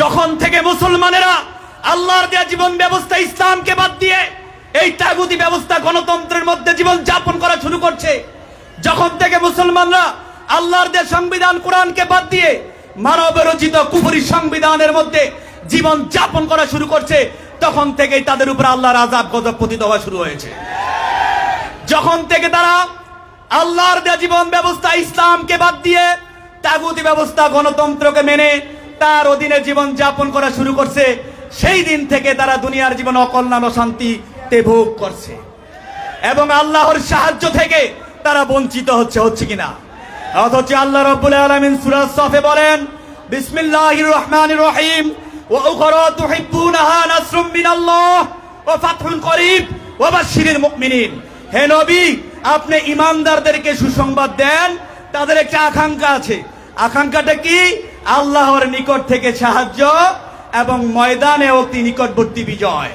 যখন থেকে মুসলমানেরা আল্লাহর দেয়া জীবন ব্যবস্থা ইসলামকে বাদ দিয়ে এই তাগুতি ব্যবস্থা গণতন্ত্রের মধ্যে জীবন যাপন করা শুরু করছে, যখন থেকে মুসলমানরা আল্লাহর দেয়া সংবিধান কোরআনকে বাদ দিয়ে মানব রচিত কুফরি সংবিধানের মধ্যে জীবন যাপন করা শুরু করছে, তখন থেকেই তাদের উপর আল্লাহর আজাব গজব পতিত হওয়া শুরু হয়েছে। যখন থেকে তারা আল্লাহর দেয়া জীবন ব্যবস্থা ইসলামকে বাদ দিয়ে তাগুতি ব্যবস্থা গণতন্ত্রকে মেনে তার অধীনে জীবন যাপন করা শুরু করছে, সেই দিন থেকে তারা দুনিয়ার জীবন অকল্যাণ শান্তিতে ভোগ করছে। এবং আল্লাহর সাহায্য থেকে তারা বঞ্চিত হচ্ছে হচ্ছে কিনা? অথচ আল্লাহ রব্বুল আলামিন সূরা সফে বলেন, বিসমিল্লাহির রহমানির রহিম তুহিব্বুনাহা নাসরুম মিনাল্লাহ, ওয়া ফাতহুন করিব, ওয়া বাশশিরিল মুমিনিন। হে নবী, আপনি ইমানদারদেরকে সুসংবাদ দেন, তাদের একটা আকাঙ্ক্ষা আছে। আকাঙ্ক্ষাটা কি? আল্লাহর নিকট থেকে সাহায্য এবং ময়দানে অতি নিকটবর্তী বিজয়।